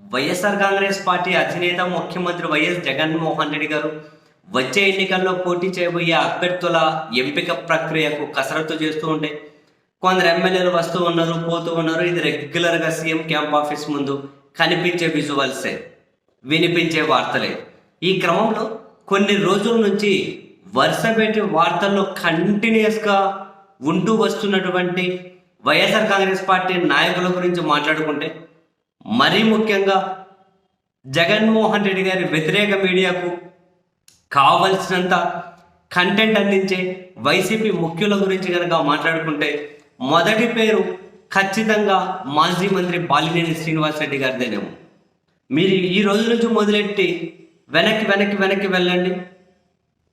YSR Congress party అధినేత ముఖ్యమంత్రి YS Jaganmohan Reddy గారు వచ్చే ఎన్నికల్లో పోటీ చేయబోయే అభ్యర్థుల ఎంపిక ప్రక్రియకు కసరత్తు చేస్తూ ఉంటే కొందరు ఎమ్మెల్యేలు వస్తూ ఉన్నారు పోతూ ఉన్నారు. ఇది రెగ్యులర్గా సీఎం క్యాంప్ ఆఫీస్ ముందు కనిపించే విజువల్సే. వినిపించే వార్తలే. ఈ క్రమంలో కొన్ని రోజుల నుంచి వరుసపెట్టి వార్తల్లో కంటిన్యూస్గా ఉంటూ వస్తున్నటువంటి వైఎస్ఆర్ కాంగ్రెస్ పార్టీ నాయకుల గురించి మాట్లాడుకుంటే మరీ ముఖ్యంగా జగన్మోహన్ రెడ్డి గారి వ్యతిరేక మీడియాకు కావలసినంత కంటెంట్ అందించే వైసీపీ ముఖ్యుల గురించి కనుక మాట్లాడుకుంటే మొదటి పేరు ఖచ్చితంగా మాజీ మంత్రి బాలినేని శ్రీనివాసరెడ్డి గారిదేనేమో. మీరు ఈ రోజు నుంచి మొదలెట్టి వెనక్కి వెనక్కి వెనక్కి వెళ్ళండి.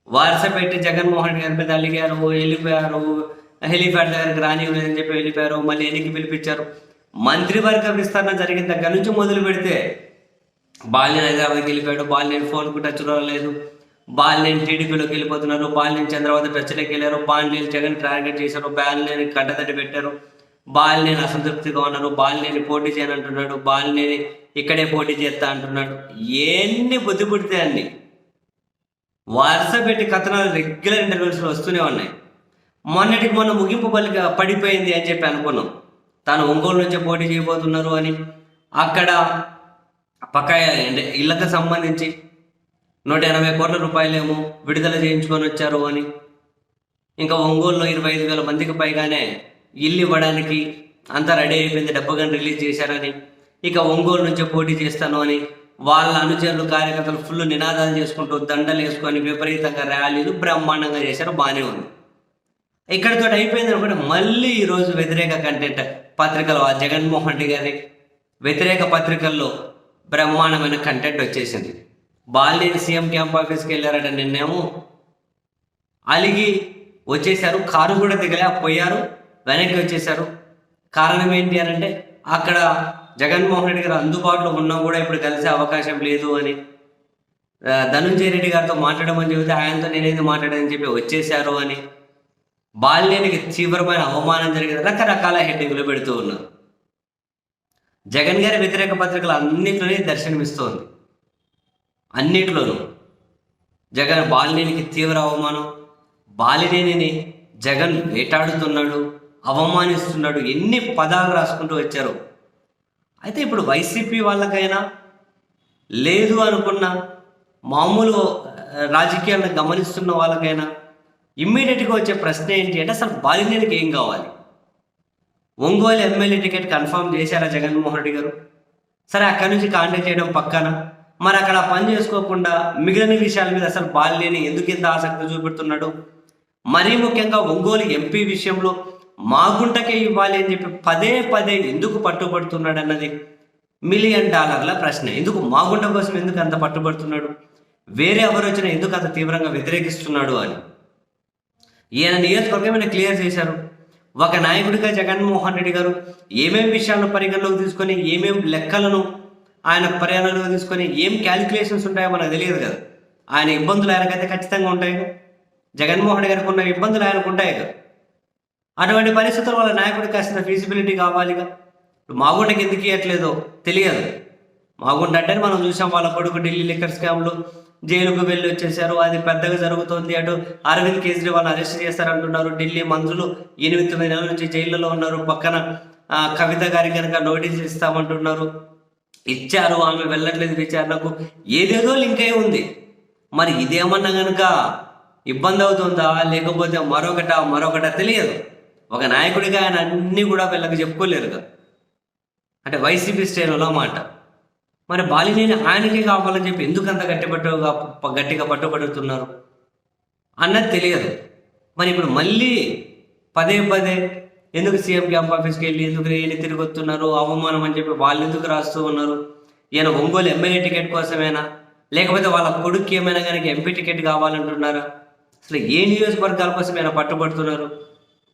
వరుస పెట్టి జగన్మోహన్ రెడ్డి గారి మీద అలిగారు వెళ్ళిపోయారు హెలిప్యాడ్ దగ్గరికి రానివ్వలేదని చెప్పి వెళ్ళిపోయారు మళ్ళీ ఎన్నికి పిలిపించారు. మంత్రివర్గ విస్తరణ జరిగిన దగ్గర నుంచి మొదలు పెడితే బాలినేని హైదరాబాద్కి వెళ్ళిపోయాడు. బాలినేని ఫోన్కు టచ్ రాలేదు బాలినేని టీడీపీలోకి వెళ్ళిపోతున్నారు. బాలినేని చంద్రబాబు టచ్లోకి వెళ్ళారు. బాలినేని జగన్ టార్గెట్ చేశారు. బాలినేని కట్టతడి పెట్టారు. బాలినేని అసంతృప్తిగా ఉన్నారు. బాలినేని పోటీ చేయనంటున్నాడు బాలినేని ఇక్కడే పోటీ చేస్తా అంటున్నాడు. ఎన్ని బుద్ధి పుడితే అన్ని. వరుస పెట్టి కథనాలు రెగ్యులర్ ఇంటర్వ్యూస్లో వస్తూనే ఉన్నాయి. మొన్నటికి మొన్న ముగింపు పలిక పడిపోయింది అని చెప్పి అనుకున్నాం. తాను ఒంగోలు నుంచే పోటీ చేయబోతున్నారు అని అక్కడ పక్క అంటే సంబంధించి నూట ఎనభై కోట్ల రూపాయలేమో విడుదల చేయించుకొని వచ్చారు అని. ఇంకా ఒంగోలులో ఇరవై ఐదు వేల మందికి పైగానే ఇల్లు ఇవ్వడానికి అంతా రెడీ అయిపోయింది డబ్బుగాని రిలీజ్ చేశారని. ఇక ఒంగోలు నుంచే పోటీ చేస్తాను అని వాళ్ళ అనుచరులు కార్యకర్తలు ఫుల్ నినాదాలు చేసుకుంటూ దండలు వేసుకొని విపరీతంగా ర్యాలీలు బ్రహ్మాండంగా చేశారు బాగానే ఉంది. ఇక్కడితో అయిపోయింది అనుకుంటే మళ్ళీ ఈరోజు వ్యతిరేక కంటెంట్ పత్రికలు ఆ జగన్మోహన్ రెడ్డి గారి వ్యతిరేక పత్రికల్లో బ్రహ్మాండమైన కంటెంట్ వచ్చేసింది. బాలినేని సీఎం క్యాంప్ ఆఫీస్కి వెళ్ళారట నిన్నేమో. అలిగి వచ్చేసారు కారు కూడా దిగలే పోయారు వెనక్కి వచ్చేసారు కారణం ఏంటి అని అంటే అక్కడ జగన్మోహన్ రెడ్డి గారు అందుబాటులో ఉన్నా కూడా ఇప్పుడు కలిసే అవకాశం లేదు అని ధనుంజయ రెడ్డి గారితో మాట్లాడమని చెబితే ఆయనతో నేనేది మాట్లాడని చెప్పి వచ్చేశారు అని బాల్యానికి తీవ్రమైన అవమానం జరిగిన రకరకాల హెడ్డింగ్లు పెడుతూ ఉన్నారు. జగన్ గారి వ్యతిరేక పత్రికలు అన్నింటిలోనే దర్శనమిస్తోంది. అన్నిట్లోనూ. జగన్ బాలినేనికి తీవ్ర అవమానం బాలినేనిని జగన్ వేటాడుతున్నాడు అవమానిస్తున్నాడు ఎన్ని పదాలు రాసుకుంటూ వచ్చారు. అయితే ఇప్పుడు వైసీపీ వాళ్ళకైనా లేదు అనుకున్న మామూలు రాజకీయాలను గమనిస్తున్న వాళ్ళకైనా ఇమ్మీడియట్గా వచ్చే ప్రశ్న ఏంటి అంటే అసలు బాలినేనికి ఏం కావాలి? ఒంగోలు ఎమ్మెల్యే టికెట్ కన్ఫర్మ్ చేశారా జగన్మోహన్ రెడ్డి గారు? సరే అక్కడి నుంచి కాంటాక్ట్ చేయడం పక్కన. మరి అక్కడ పని చేసుకోకుండా మిగిలిన విషయాల మీద అసలు బాలినేని ఎందుకు ఇంత ఆసక్తి చూపెడుతున్నాడు? మరీ ముఖ్యంగా ఒంగోలు ఎంపీ విషయంలో మా గుంటకే ఇవ్వాలి అని చెప్పి పదే పదే ఎందుకు పట్టుబడుతున్నాడు అన్నది మిలియన్ డాలర్ల ప్రశ్న. ఎందుకు మా గుంట కోసం ఎందుకు అంత పట్టుబడుతున్నాడు? వేరే ఎవరు వచ్చినా ఎందుకు అంత తీవ్రంగా వ్యతిరేకిస్తున్నాడు అని. ఈయన నియోజకవర్గం ఆయన క్లియర్ చేశారు? ఒక నాయకుడిగా జగన్మోహన్ రెడ్డి గారు ఏమేం విషయాలను పరిగణలోకి తీసుకొని ఏమేం లెక్కలను ఆయన పరిగణలోకి తీసుకొని ఏం క్యాలిక్యులేషన్స్ ఉంటాయో మనకు తెలియదు కదా. ఆయన ఇబ్బందులు ఆయనకైతే ఖచ్చితంగా ఉంటాయి. జగన్మోహన్ రెడ్డి గారికి ఉన్న ఇబ్బందులు ఆయనకు ఉంటాయి కదా. అటువంటి పరిస్థితుల వల్ల నాయకుడికి కాసిన ఫీజిబిలిటీ కావాలిగా ఇప్పుడు మాగుండకి ఎందుకు ఇవ్వట్లేదో తెలియదు. మాగుండ అంటే మనం చూసాం. వాళ్ళ కొడుకు ఢిల్లీ లిక్కర్ స్కామ్లో జైలుకు వెళ్ళి వచ్చేసారు అది పెద్దగా జరుగుతోంది. అటు అరవింద్ కేజ్రీవాల్ అరెస్ట్ చేస్తారంటున్నారు. ఢిల్లీ మంత్రులు ఎనిమిది తొమ్మిది నెలల నుంచి జైళ్ళలో ఉన్నారు. పక్కన కవిత గారికి కనుక నోటీస్ ఇస్తామంటున్నారు. ఇచ్చారు. ఆమె వెళ్ళట్లేదు విచారణకు. ఏదేదో లింక్ అయి ఉంది. మరి ఇదేమన్నా కనుక ఇబ్బంది అవుతుందా? లేకపోతే మరొకట మరొకట తెలియదు. ఒక నాయకుడిగా ఆయన అన్నీ కూడా వీళ్ళకి చెప్పుకోలేరు అంటే వైసీపీ శ్రేణులో మాట. మరి బాలినేని ఆయనకే కావాలని చెప్పి ఎందుకు అంత గట్టి పట్టుగా గట్టిగా పట్టుబడుతున్నారు? అన్నది తెలియదు. మరి ఇప్పుడు మళ్ళీ పదే పదే ఎందుకు సీఎం క్యాంప్ ఆఫీస్కి వెళ్ళి ఎందుకు వెళ్ళి తిరిగి వస్తున్నారు? అవమానం అని చెప్పి వాళ్ళు ఎందుకు రాస్తూ ఉన్నారు? ఈయన ఒంగోలు ఎమ్మెల్యే టికెట్ కోసమేనా? లేకపోతే వాళ్ళ కొడుకు ఏమైనా కనుక ఎంపీ టికెట్ కావాలంటున్నారా? అసలు ఏ నియోజకవర్గాల కోసం ఈయన పట్టుబడుతున్నారు?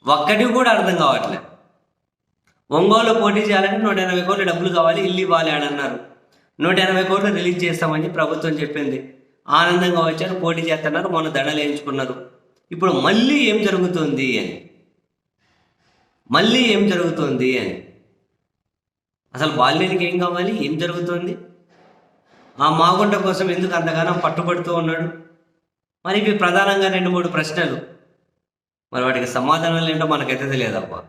ఒక్కటి కూడా అర్థం కావట్లేదు. ఒంగోలు పోటీ చేయాలంటే నూట ఎనభై కోట్ల డబ్బులు కావాలి ఇల్లు ఇవ్వాలి అని అన్నారు. నూట ఎనభై కోట్లు రిలీజ్ చేస్తామని ప్రభుత్వం చెప్పింది. ఆనందంగా వచ్చారు పోటీ చేస్తున్నారు మొన్న దండలు వేయించుకున్నారు. ఇప్పుడు మళ్ళీ ఏం జరుగుతుంది అని. మళ్ళీ ఏం జరుగుతుంది అని. అసలు బాల్యానికి ఏం కావాలి? ఏం జరుగుతుంది? ఆ మాగుంట కోసం ఎందుకు అంతగానం పట్టుబడుతూ ఉన్నాడు? మరి ఇవి ప్రధానంగా రెండు మూడు ప్రశ్నలు. మరి వాటికి సమాధానాలు ఏంటో మనకైతే తెలియదబ్బా.